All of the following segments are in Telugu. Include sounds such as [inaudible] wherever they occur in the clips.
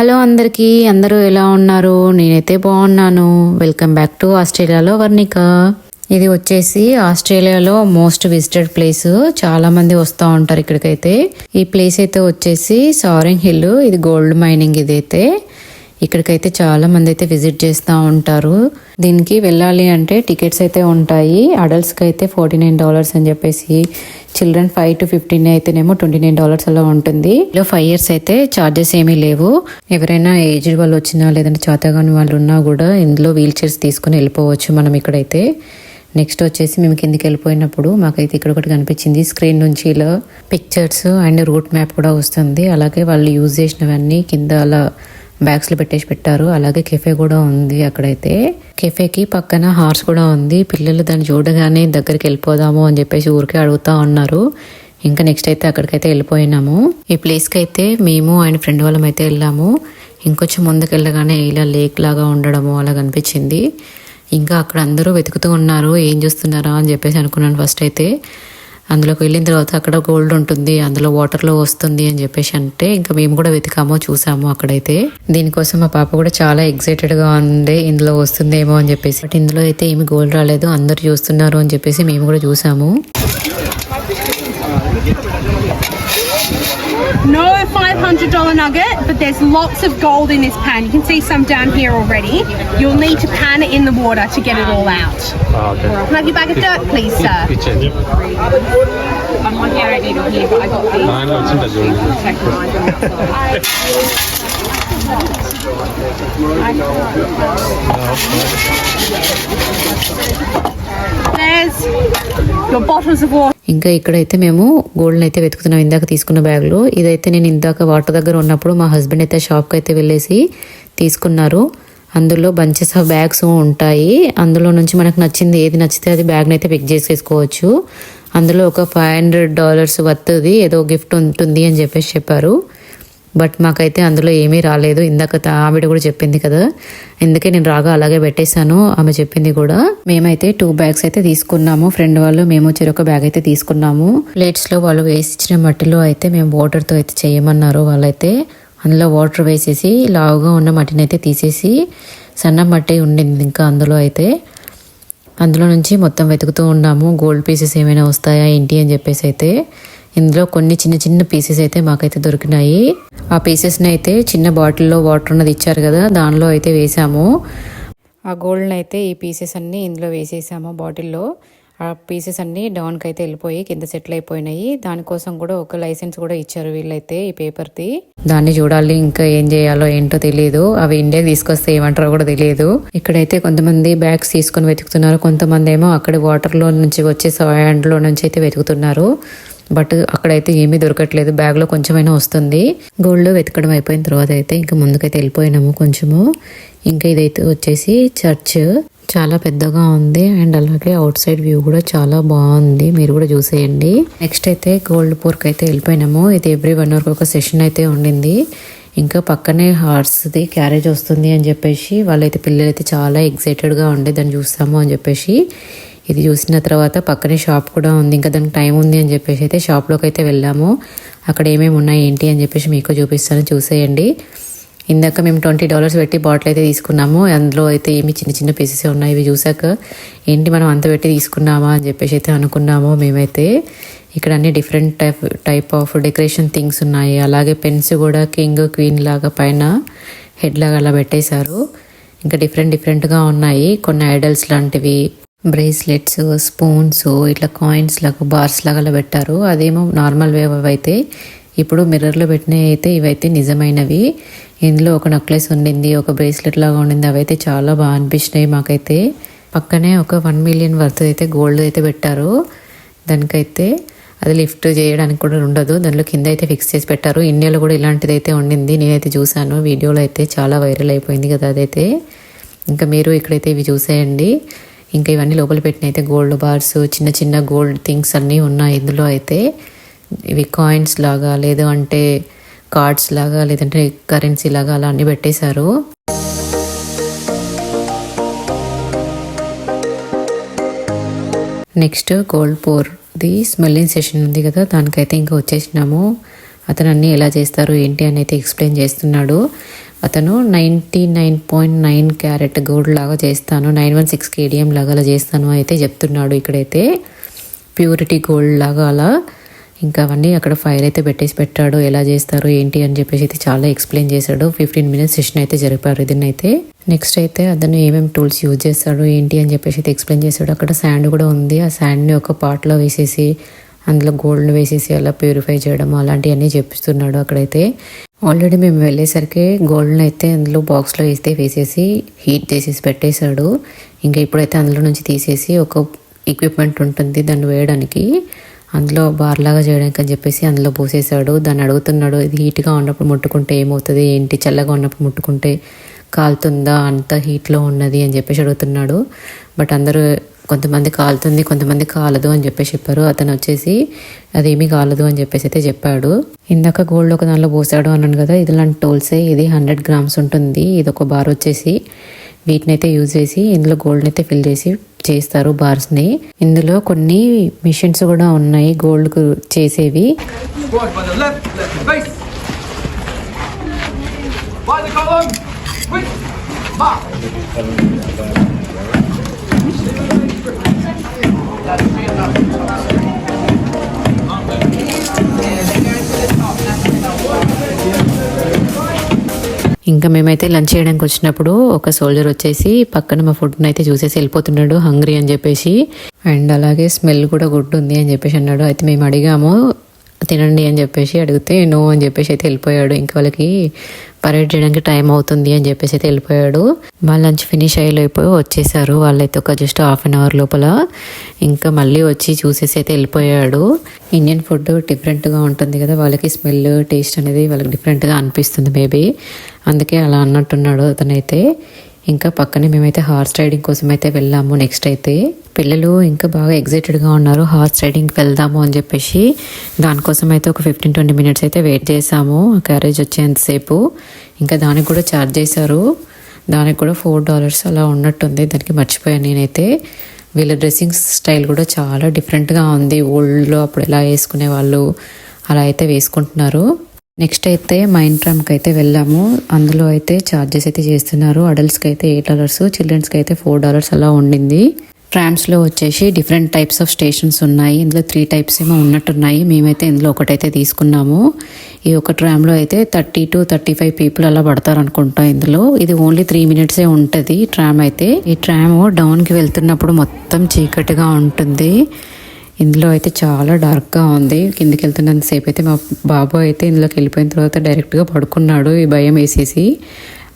హలో అందరికీ అందరూ ఎలా ఉన్నారు? నేనైతే బాగున్నాను. వెల్కమ్ బ్యాక్ టు ఆస్ట్రేలియాలో వర్ణిక. ఇది వచ్చేసి ఆస్ట్రేలియాలో మోస్ట్ విజిటెడ్ ప్లేస్. చాలా మంది వస్తూ ఉంటారు ఇక్కడికైతే. ఈ ప్లేస్ అయితే వచ్చేసి సారింగ్ హిల్ ఇది గోల్డ్ మైనింగ్ ఇదైతే. ఇక్కడికైతే చాలా మంది అయితే విజిట్ చేస్తూ ఉంటారు. దీనికి వెళ్ళాలి అంటే టికెట్స్ అయితే ఉంటాయి. అడల్ట్స్కి అయితే ఫార్టీ నైన్ డాలర్స్ అని చెప్పేసి చిల్డ్రన్ ఫైవ్ టు ఫిఫ్టీన్ అయితేనేమో ట్వంటీ నైన్ డాలర్స్ అలా ఉంటుంది. ఇలా ఫైవ్ ఇయర్స్ అయితే చార్జెస్ ఏమీ లేవు. ఎవరైనా ఏజ్డ్ వాళ్ళు వచ్చినా లేదంటే చేతగాని వాళ్ళు ఉన్నా కూడా ఇందులో వీల్ చైర్స్ తీసుకుని వెళ్ళిపోవచ్చు మనం ఇక్కడైతే. నెక్స్ట్ వచ్చేసి మేము కిందికి వెళ్ళిపోయినప్పుడు మాకైతే ఇక్కడ ఒకటి కనిపించింది. స్క్రీన్ నుంచి ఇలా పిక్చర్స్ అండ్ రూట్ మ్యాప్ కూడా వస్తుంది. అలాగే వాళ్ళు యూజ్ చేసినవన్నీ కింద అలా బ్యాగ్స్లో పెట్టేసి పెట్టారు. అలాగే కెఫే కూడా ఉంది అక్కడైతే. కెఫేకి పక్కన హార్స్ కూడా ఉంది. పిల్లలు దాన్ని చూడగానే దగ్గరికి వెళ్ళిపోదాము అని చెప్పేసి ఊరికే అడుగుతా ఉన్నారు. ఇంకా నెక్స్ట్ అయితే అక్కడికైతే వెళ్ళిపోయినాము. ఈ ప్లేస్కి అయితే మేము ఆయన ఫ్రెండ్ వాళ్ళం అయితే వెళ్ళాము. ఇంకొంచెం ముందుకు వెళ్ళగానే ఇలా లేక్ లాగా ఉండడము అలా కనిపించింది ఇంకా అక్కడ అందరూ వెతుకుతూ ఉన్నారు. ఏం చూస్తున్నారా అని చెప్పేసి అనుకున్నాను ఫస్ట్ అయితే. అందులోకి వెళ్ళిన తర్వాత అక్కడ గోల్డ్ ఉంటుంది అందులో వాటర్లో వస్తుంది అని చెప్పేసి అంటే ఇంకా మేము కూడా వెతికాము చూసాము అక్కడైతే. దీనికోసం మా పాప కూడా చాలా ఎక్సైటెడ్గా ఉంది ఇందులో వస్తుందేమో అని చెప్పేసి. బట్ ఇందులో అయితే ఏమి గోల్డ్ రాలేదు అందరు చూస్తున్నారు అని చెప్పేసి మేము కూడా చూసాము. No $500 nugget, but there's lots of gold in this pan. You can see some down here already. You'll need to pan it in the water to get it all out. Oh, okay. Can I have your bag of dirt, please, sir? Kitchen. I'm on here, I need it here, but I got these. No, I know, it's in the room. [laughs] There's ఇంకా ఇక్కడైతే మేము గోల్డ్ అయితే వెతుకుతున్నాం. ఇందాక తీసుకున్న బ్యాగ్లో. ఇదైతే నేను ఇందాక వాటర్ దగ్గర ఉన్నప్పుడు మా హస్బెండ్ అయితే షాప్కి అయితే వెళ్ళేసి తీసుకున్నారు. అందులో బంచెస్ ఆఫ్ బ్యాగ్స్ ఉంటాయి. అందులో నుంచి మనకు నచ్చింది ఏది నచ్చితే అది బ్యాగ్ని అయితే పిక్ చేసేసుకోవచ్చు. అందులో ఒక ఫైవ్ హండ్రెడ్ డాలర్స్ వస్తుంది ఏదో గిఫ్ట్ ఉంటుంది అని చెప్పేసి చెప్పారు. బట్ మాకైతే అందులో ఏమీ రాలేదు. ఇందాక ఆవిడ కూడా చెప్పింది కదా. అందుకే నేను రాగా అలాగే పెట్టేశాను. ఆమె చెప్పింది కూడా. మేమైతే టూ బ్యాగ్స్ అయితే తీసుకున్నాము. ఫ్రెండ్ వాళ్ళు మేము చెరొక బ్యాగ్ అయితే తీసుకున్నాము. ప్లేట్స్లో వాళ్ళు వేసి ఇచ్చిన మట్టిలో అయితే మేము వాటర్తో అయితే చేయమన్నారు వాళ్ళైతే. అందులో వాటర్ వేసేసి లావుగా ఉన్న మట్టిని అయితే తీసేసి సన్న మట్టి ఉండింది ఇంకా అందులో అయితే. అందులో నుంచి మొత్తం వెతుకుతూ ఉన్నాము. గోల్డ్ పీసెస్ ఏమైనా వస్తాయా ఏంటి అని చెప్పేసి అయితే. ఇందులో కొన్ని చిన్న చిన్న పీసెస్ అయితే మాకైతే దొరికినాయి. ఆ పీసెస్ని అయితే చిన్న బాటిల్లో వాటర్ ఉన్నది ఇచ్చారు కదా దానిలో అయితే వేసాము. ఆ గోల్డ్ని అయితే ఈ పీసెస్ అన్నీ ఇందులో వేసేసాము బాటిల్లో. ఆ పీసెస్ అన్నీ డౌన్కి అయితే వెళ్ళిపోయి కింద సెటిల్ అయిపోయినాయి. దానికోసం కూడా ఒక లైసెన్స్ కూడా ఇచ్చారు వీళ్ళైతే ఈ పేపర్ది దాన్ని చూడాలి ఇంకా ఏం చేయాలో ఏంటో తెలియదు అవి ఇండియాకి తీసుకొస్తే ఏమంటారో కూడా తెలియదు ఇక్కడైతే కొంతమంది బ్యాగ్స్ తీసుకొని వెతుకుతున్నారు. కొంతమంది ఏమో అక్కడ వాటర్లో నుంచి వచ్చే సాండ్ నుంచి అయితే వెతుకుతున్నారు. బట్ అక్కడైతే ఏమీ దొరకట్లేదు. బ్యాగ్లో కొంచెమైనా వస్తుంది. గోల్డ్ వెతకడం అయిపోయిన తర్వాత అయితే ఇంకా ముందుకైతే వెళ్ళిపోయినాము కొంచెము. ఇంకా ఇదైతే వచ్చేసి చర్చ్. చాలా పెద్దగా ఉంది అండ్ అలాగే అవుట్ సైడ్ వ్యూ కూడా చాలా బాగుంది. మీరు కూడా చూసేయండి. నెక్స్ట్ అయితే గోల్డ్ పోర్క్ అయితే వెళ్ళిపోయినాము. ఇది ఎవ్రీ వన్ అవర్ ఒక సెషన్ అయితే ఉండింది. ఇంకా పక్కనే హార్స్ది క్యారేజ్ వస్తుంది అని చెప్పేసి వాళ్ళైతే పిల్లలైతే చాలా ఎక్సైటెడ్గా ఉండే దాన్ని చూస్తాము అని చెప్పేసి ఇది చూసిన తర్వాత పక్కనే షాప్ కూడా ఉంది. ఇంకా దానికి టైం ఉంది అని చెప్పేసి అయితే షాప్లోకి అయితే వెళ్ళాము. అక్కడ ఏమేమి ఉన్నాయి ఏంటి అని చెప్పేసి మీకు చూపిస్తాను. చూసేయండి. ఇందాక మేము ట్వంటీ డాలర్స్ పెట్టి బాటిల్ అయితే తీసుకున్నాము. అందులో అయితే ఏమి చిన్న చిన్న పీసెస్ ఉన్నాయి. ఇవి చూసాక ఏంటి మనం అంత పెట్టి తీసుకున్నామా అని చెప్పేసి అయితే అనుకున్నాము మేమైతే. ఇక్కడ అన్ని different type type of decoration things ఉన్నాయి. అలాగే పెన్స్ కూడా కింగ్ క్వీన్ లాగా పైన హెడ్ లాగా అలా పెట్టేశారు. ఇంకా డిఫరెంట్ డిఫరెంట్గా ఉన్నాయి. కొన్ని ఐడల్స్ లాంటివి బ్రేస్లెట్స్ స్పూన్స్ ఇట్లా కాయిన్స్ లాగా బార్స్ లాగా అలా పెట్టారు. అదేమో నార్మల్ వేవ్ అయితే ఇప్పుడు మిర్రర్లో పెట్టినవి అయితే ఇవైతే నిజమైనవి. ఇందులో ఒక నెక్లెస్ ఉండింది ఒక బ్రేస్లెట్ లాగా ఉండింది. అవైతే చాలా బాగా అనిపించినాయి మాకైతే. పక్కనే ఒక వన్ మిలియన్ వర్త్ అయితే గోల్డ్ అయితే పెట్టారు. దానికైతే అది లిఫ్ట్ చేయడానికి కూడా ఉండదు. దానిలో కింద అయితే ఫిక్స్ చేసి పెట్టారు. ఇండియాలో కూడా ఇలాంటిది అయితే ఉండింది. నేనైతే చూశాను. వీడియోలో అయితే చాలా వైరల్ అయిపోయింది కదా అదైతే. ఇంకా మీరు ఇక్కడైతే ఇవి చూసేయండి. ఇంకా ఇవన్నీ లోపల పెట్టిన అయితే గోల్డ్ బార్స్ చిన్న చిన్న గోల్డ్ థింగ్స్ అన్నీ ఉన్నాయి. ఇందులో అయితే ఇవి కాయిన్స్ లాగా లేదు అంటే కార్డ్స్ లాగా లేదంటే కరెన్సీ లాగా అలా అన్ని పెట్టేశారు. Next gold pour the smelling session ఉంది కదా దానికైతే ఇంకా వచ్చేసినాము. అతను అన్నీ ఎలా చేస్తారు ఏంటి అని అయితే ఎక్స్ప్లెయిన్ చేస్తున్నాడు. అతను ninety nine point nine carat gold లాగా చేస్తాను. నైన్ వన్ సిక్స్ కేడిఎం లాగా అలా చేస్తాను అయితే చెప్తున్నాడు ఇక్కడైతే. ప్యూరిటీ గోల్డ్ లాగా అలా. ఇంకా అవన్నీ అక్కడ ఫైర్ అయితే పెట్టేసి పెట్టాడు. ఎలా చేస్తారు ఏంటి అని చెప్పేసి అయితే చాలా ఎక్స్ప్లెయిన్ చేశాడు. ఫిఫ్టీన్ మినిట్స్ సెషన్ అయితే జరిపారు దీన్ని అయితే నెక్స్ట్ అయితే అతను ఏమేమి టూల్స్ యూజ్ చేస్తాడు ఏంటి అని చెప్పేసి అయితే ఎక్స్ప్లెయిన్ చేశాడు. అక్కడ శాండ్ కూడా ఉంది. ఆ శాండ్ని ఒక పాట్లో వేసేసి అందులో గోల్డ్ని వేసేసి అలా ప్యూరిఫై చేయడం అలాంటివన్నీ చెప్పిస్తున్నాడు అక్కడైతే. ఆల్రెడీ మేము వెళ్ళేసరికి గోల్డ్ని అయితే అందులో బాక్స్లో వేస్తే వేసేసి హీట్ చేసేసి పెట్టేశాడు. ఇంకా ఇప్పుడైతే అందులో నుంచి తీసేసి ఒక ఎక్విప్మెంట్ ఉంటుంది దాన్ని వేయడానికి. అందులో బార్లాగా చేయడానికి అని చెప్పేసి అందులో పోసేసాడు దాన్ని అడుగుతున్నాడు ఇది హీట్గా ఉన్నప్పుడు ముట్టుకుంటే ఏమవుతుంది? ఏంటి? చల్లగా ఉన్నప్పుడు ముట్టుకుంటే కాలుతుందా? అంత హీట్లో ఉన్నది అని చెప్పేసి అడుగుతున్నాడు. బట్ అందరూ కొంతమంది కాలుతుంది కొంతమంది కాలదు అని చెప్పేసి చెప్పారు అతను వచ్చేసి అదేమీ కాలదు అని చెప్పేసి అయితే చెప్పాడు ఇందాక గోల్డ్ ఒక దానిలో పోసాడు అన్నాను కదా ఇది లాంటి టోల్సే ఇది హండ్రెడ్ గ్రామ్స్ ఉంటుంది ఇది ఒక బార్ వచ్చేసి వీటిని అయితే యూజ్ చేసి ఇందులో గోల్డ్ని అయితే ఫిల్ చేసి చేస్తారు బార్స్ని ఇందులో కొన్ని మిషన్స్ కూడా ఉన్నాయి గోల్డ్కు చేసేవి Quick. Mark. ఇంకా మేమైతే లంచ్ చేయడానికి వచ్చినప్పుడు ఒక సోల్జర్ వచ్చేసి పక్కన మా ఫుడ్ని అయితే చూసేసి వెళ్ళిపోతున్నాడు హంగ్రీ అని చెప్పేసి. అండ్ అలాగే స్మెల్ కూడా గుడ్ ఉంది అని చెప్పేసి అన్నాడు. అయితే మేము అడిగాము తినండి అని చెప్పేసి అడిగితే నో అని చెప్పేసి అయితే వెళ్ళిపోయాడు. ఇంకా వాళ్ళకి పరేడ్ చేయడానికి టైం అవుతుంది అని చెప్పేసి అయితే వెళ్ళిపోయాడు. వాళ్ళు లంచ్ ఫినిష్ అయిపోయి వచ్చేసారు. వాళ్ళైతే ఒక జస్ట్ హాఫ్ అన్ అవర్ లోపల ఇంకా మళ్ళీ వచ్చి చూసేసి అయితే వెళ్ళిపోయాడు. ఇండియన్ ఫుడ్ డిఫరెంట్గా ఉంటుంది కదా వాళ్ళకి స్మెల్ టేస్ట్ అనేది వాళ్ళకి డిఫరెంట్గా అనిపిస్తుంది మేబీ. అందుకే అలా అన్నట్టున్నాడు అతనైతే. ఇంకా పక్కనే మేమైతే హార్స్ రైడింగ్ కోసం అయితే వెళ్ళాము. నెక్స్ట్ అయితే పిల్లలు ఇంకా బాగా ఎగ్జైటెడ్గా ఉన్నారు. హార్స్ రైడింగ్కి వెళ్దాము అని చెప్పేసి దానికోసం అయితే ఒక ఫిఫ్టీన్ ట్వంటీ మినిట్స్ అయితే వెయిట్ చేసాము. క్యారేజ్ వచ్చేంతసేపు. ఇంకా దానికి కూడా ఛార్జ్ చేశారు. దానికి కూడా ఫోర్ డాలర్స్ అలా ఉన్నట్టుంది. దానికి మర్చిపోయాను నేనైతే. వీళ్ళ డ్రెస్సింగ్ స్టైల్ కూడా చాలా డిఫరెంట్గా ఉంది. ఓల్డ్లో అప్పుడు ఎలా వేసుకునే వాళ్ళు అలా అయితే వేసుకుంటున్నారు. నెక్స్ట్ అయితే మైండ్ ట్రామ్కి అయితే వెళ్ళాము. అందులో అయితే ఛార్జెస్ అయితే చేస్తున్నారు. అడల్ట్స్కి అయితే ఎయిట్ డాలర్స్ చిల్డ్రన్స్కి అయితే ఫోర్ డాలర్స్ అలా ఉండింది. ట్రామ్స్లో వచ్చేసి డిఫరెంట్ టైప్స్ ఆఫ్ స్టేషన్స్ ఉన్నాయి. ఇందులో త్రీ టైప్స్ ఏమో ఉన్నట్టున్నాయి. మేమైతే ఇందులో ఒకటైతే తీసుకున్నాము. ఈ ఒక ట్రామ్లో అయితే thirty two thirty five people అలా పడతారు అనుకుంటా ఇందులో. ఇది ఓన్లీ త్రీ మినిట్సే ఉంటుంది. ట్రామ్ అయితే ఈ ట్రామ్ డౌన్కి వెళ్తున్నప్పుడు మొత్తం చీకటిగా ఉంటుంది. ఇందులో అయితే చాలా డార్క్గా ఉంది. కిందికి వెళ్తున్నంతసేపు అయితే మా బాబు అయితే ఇందులోకి వెళ్ళిపోయిన తర్వాత డైరెక్ట్గా పడుకున్నాడు. ఈ భయం వేసేసి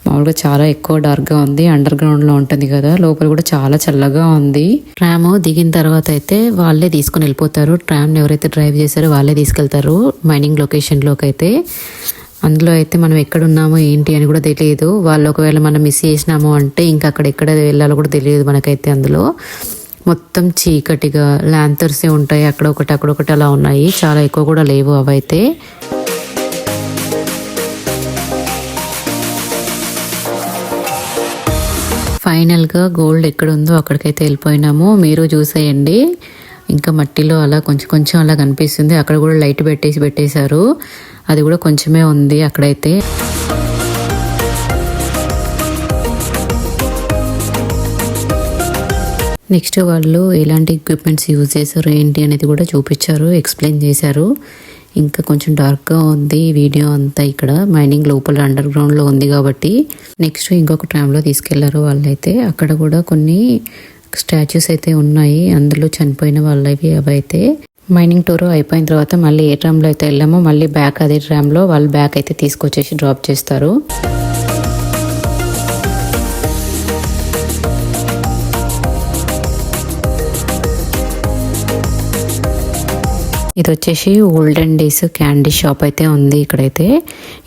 మామూలుగా చాలా ఎక్కువ డార్క్గా ఉంది. అండర్ గ్రౌండ్లో ఉంటుంది కదా లోపల కూడా చాలా చల్లగా ఉంది. ట్రామ్ దిగిన తర్వాత అయితే వాళ్ళే తీసుకుని వెళ్ళిపోతారు. ట్రామ్ని ఎవరైతే డ్రైవ్ చేశారో వాళ్ళే తీసుకెళ్తారు మైనింగ్ లొకేషన్లోకి అయితే. అందులో అయితే మనం ఎక్కడ ఉన్నామో ఏంటి అని కూడా తెలియదు. వాళ్ళు ఒకవేళ మనం మిస్ చేసినాము అంటే ఇంకా అక్కడ ఎక్కడ వెళ్ళాలో కూడా తెలియదు మనకైతే అందులో. మొత్తం చీకటిగా ల్యాంతర్సే ఉంటాయి. అక్కడ ఒకటి అక్కడ ఒకటి అలా ఉన్నాయి. చాలా ఎక్కువ కూడా లేవు అవైతే. ఫైనల్గా గోల్డ్ ఎక్కడ ఉందో అక్కడికైతే వెళ్ళిపోయినాము. మీరు చూసేయండి. ఇంకా మట్టిలో అలా కొంచెం కొంచెం అలా కనిపిస్తుంది. అక్కడ కూడా లైట్ పెట్టేసి పెట్టేశారు. అది కూడా కొంచెమే ఉంది అక్కడైతే. నెక్స్ట్ వాళ్ళు ఎలాంటి ఎక్విప్మెంట్స్ యూజ్ చేశారు ఏంటి అనేది కూడా చూపించారు ఎక్స్ప్లెయిన్ చేశారు. ఇంకా కొంచెం డార్క్గా ఉంది వీడియో అంతా ఇక్కడ. మైనింగ్ లోపల అండర్ గ్రౌండ్లో ఉంది కాబట్టి. నెక్స్ట్ ఇంకొక ట్రామ్లో తీసుకెళ్ళారు వాళ్ళైతే. అక్కడ కూడా కొన్ని స్టాచ్యూస్ అయితే ఉన్నాయి. అందులో చనిపోయిన వాళ్ళవి అవైతే. మైనింగ్ టూర్ అయిపోయిన తర్వాత మళ్ళీ ఏ ట్రామ్లో అయితే వెళ్ళామో మళ్ళీ బ్యాక్ అదే ట్రామ్లో వాళ్ళు బ్యాక్ అయితే తీసుకొచ్చేసి డ్రాప్ చేస్తారు. ఇది వచ్చేసి ఓల్డెన్ డేస్ క్యాండీ షాప్ అయితే ఉంది ఇక్కడైతే.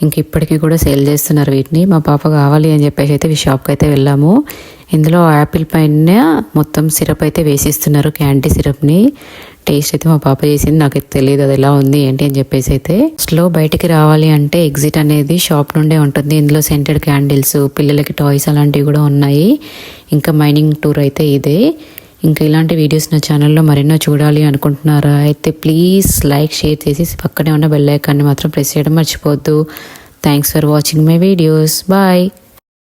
ఇంక ఇప్పటికీ కూడా సేల్ చేస్తున్నారు వీటిని. మా పాప కావాలి అని చెప్పేసి అయితే ఈ షాప్కి అయితే వెళ్ళాము. ఇందులో యాపిల్ పైన మొత్తం సిరప్ అయితే వేసిస్తున్నారు క్యాండీ సిరప్ని టేస్ట్ అయితే మా పాప చేసింది. నాకు తెలియదు అది ఎలా ఉంది ఏంటి అని చెప్పేసి అయితే. స్లో బయటికి రావాలి అంటే ఎగ్జిట్ అనేది షాప్ నుండే ఉంటుంది. ఇందులో సెంటెడ్ క్యాండిల్స్ పిల్లలకి టాయ్స్ అలాంటివి కూడా ఉన్నాయి. ఇంకా మైనింగ్ టూర్ అయితే ఇదే. ఇంకా ఇలాంటి వీడియోస్ నా ఛానల్లో మరెన్నో చూడాలి అనుకుంటున్నారా అయితే ప్లీజ్ లైక్ షేర్ చేసి పక్కనే ఉన్న బెల్ ఐకాన్ని మాత్రం ప్రెస్ చేయడం మర్చిపోవద్దు. Thanks for watching my videos bye